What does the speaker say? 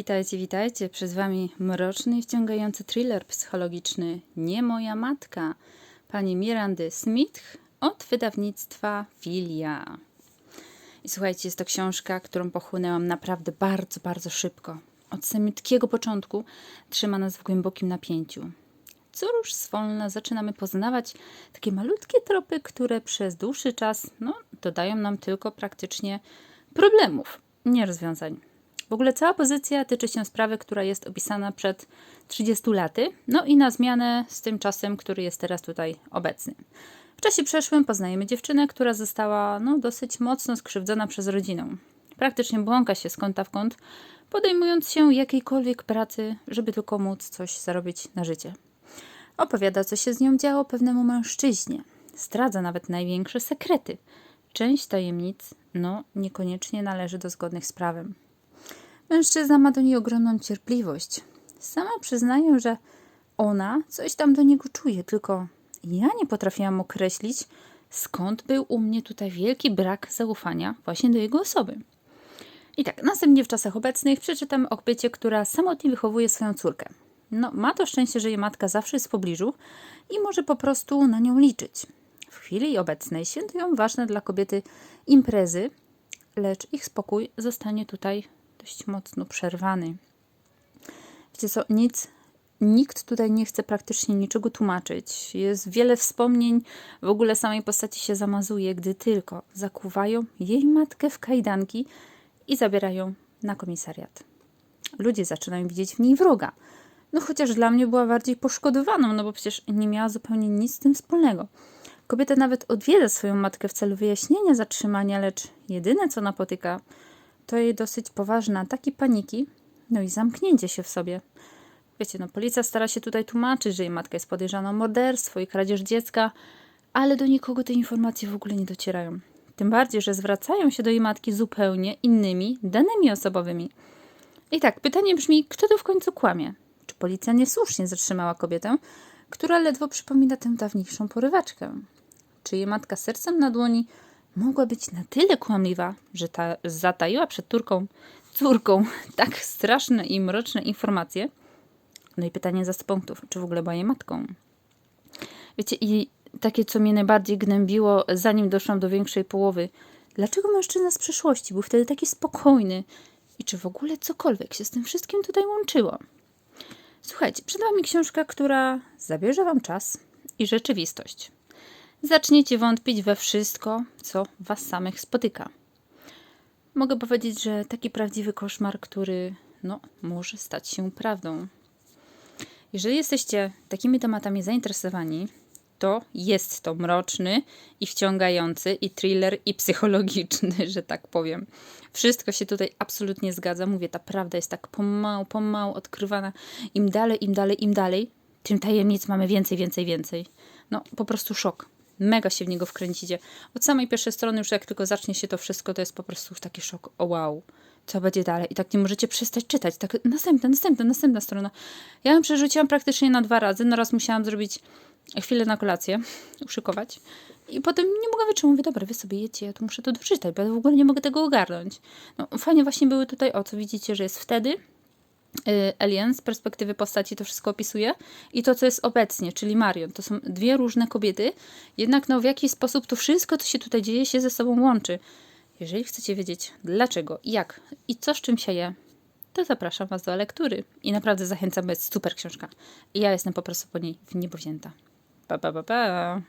Witajcie, witajcie. Przed Wami mroczny i wciągający thriller psychologiczny Nie moja matka pani Mirandy Smith od wydawnictwa Filia. I słuchajcie, jest to książka, którą pochłonęłam naprawdę bardzo, bardzo szybko. Od samotkiego początku trzyma nas w głębokim napięciu. Cóż, zwolna zaczynamy poznawać takie malutkie tropy, które przez dłuższy czas no, dodają nam tylko praktycznie problemów, nie rozwiązań. W ogóle cała pozycja tyczy się sprawy, która jest opisana przed 30 laty, no i na zmianę z tym czasem, który jest teraz tutaj obecny. W czasie przeszłym poznajemy dziewczynę, która została no, dosyć mocno skrzywdzona przez rodzinę. Praktycznie błąka się z kąta w kąt, podejmując się jakiejkolwiek pracy, żeby tylko móc coś zarobić na życie. Opowiada, co się z nią działo pewnemu mężczyźnie. Zdradza nawet największe sekrety. Część tajemnic, no, niekoniecznie należy do zgodnych z prawem. Mężczyzna ma do niej ogromną cierpliwość. Sama przyznaję, że ona coś tam do niego czuje, tylko ja nie potrafiłam określić, skąd był u mnie tutaj wielki brak zaufania właśnie do jego osoby. I tak, następnie w czasach obecnych przeczytam o kobiecie, która samotnie wychowuje swoją córkę. No, ma to szczęście, że jej matka zawsze jest w pobliżu i może po prostu na nią liczyć. W chwili obecnej świętują ważne dla kobiety imprezy, lecz ich spokój zostanie tutaj dość mocno przerwany. Wiecie co, nic, nikt tutaj nie chce praktycznie niczego tłumaczyć. Jest wiele wspomnień, w ogóle samej postaci się zamazuje, gdy tylko zakuwają jej matkę w kajdanki i zabierają na komisariat. Ludzie zaczynają widzieć w niej wroga. No chociaż dla mnie była bardziej poszkodowaną, no bo przecież nie miała zupełnie nic z tym wspólnego. Kobieta nawet odwiedza swoją matkę w celu wyjaśnienia zatrzymania, lecz jedyne co napotyka to jej dosyć poważne ataki paniki, no i zamknięcie się w sobie. Wiecie, no policja stara się tutaj tłumaczyć, że jej matka jest podejrzana o morderstwo i kradzież dziecka, ale do nikogo te informacje w ogóle nie docierają. Tym bardziej, że zwracają się do jej matki zupełnie innymi danymi osobowymi. I tak, pytanie brzmi, kto tu w końcu kłamie? Czy policja niesłusznie zatrzymała kobietę, która ledwo przypomina tę dawniejszą porywaczkę? Czy jej matka sercem na dłoni mogła być na tyle kłamliwa, że ta zataiła przed Turką, córką tak straszne i mroczne informacje? No i pytanie za 100 punktów, czy w ogóle była jej matką? Wiecie, i takie, co mnie najbardziej gnębiło, zanim doszłam do większej połowy, dlaczego mężczyzna z przeszłości był wtedy taki spokojny i czy w ogóle cokolwiek się z tym wszystkim tutaj łączyło? Słuchajcie, przed Wami książka, która zabierze Wam czas i rzeczywistość. Zaczniecie wątpić we wszystko, co Was samych spotyka. Mogę powiedzieć, że taki prawdziwy koszmar, który no, może stać się prawdą. Jeżeli jesteście takimi tematami zainteresowani, to jest to mroczny i wciągający, i thriller, i psychologiczny, że tak powiem. Wszystko się tutaj absolutnie zgadza. Mówię, ta prawda jest tak pomału, pomału odkrywana. Im dalej, im dalej, im dalej, tym tajemnic mamy więcej, więcej, więcej. No, po prostu szok. Mega się w niego wkręcicie. Od samej pierwszej strony, już jak tylko zacznie się to wszystko, to jest po prostu już taki szok. O wow, co będzie dalej? I tak nie możecie przestać czytać. Tak, następna, następna, następna strona. Ja ją przerzuciłam praktycznie na dwa razy. No raz musiałam zrobić chwilę na kolację, uszykować. I potem nie mogę wytrzymać. Mówię, dobra, wy sobie jecie, ja tu muszę to doczytać, bo ja w ogóle nie mogę tego ogarnąć. No, fajnie właśnie były tutaj, o co widzicie, że jest wtedy, Alien z perspektywy postaci to wszystko opisuje i to, co jest obecnie, czyli Marion. To są dwie różne kobiety, jednak no, w jaki sposób to wszystko, co się tutaj dzieje, się ze sobą łączy. Jeżeli chcecie wiedzieć dlaczego, jak i co z czym się je, to zapraszam Was do lektury. I naprawdę zachęcam, bo jest super książka. I ja jestem po prostu po niej w niebo wzięta. Pa, pa, pa, pa.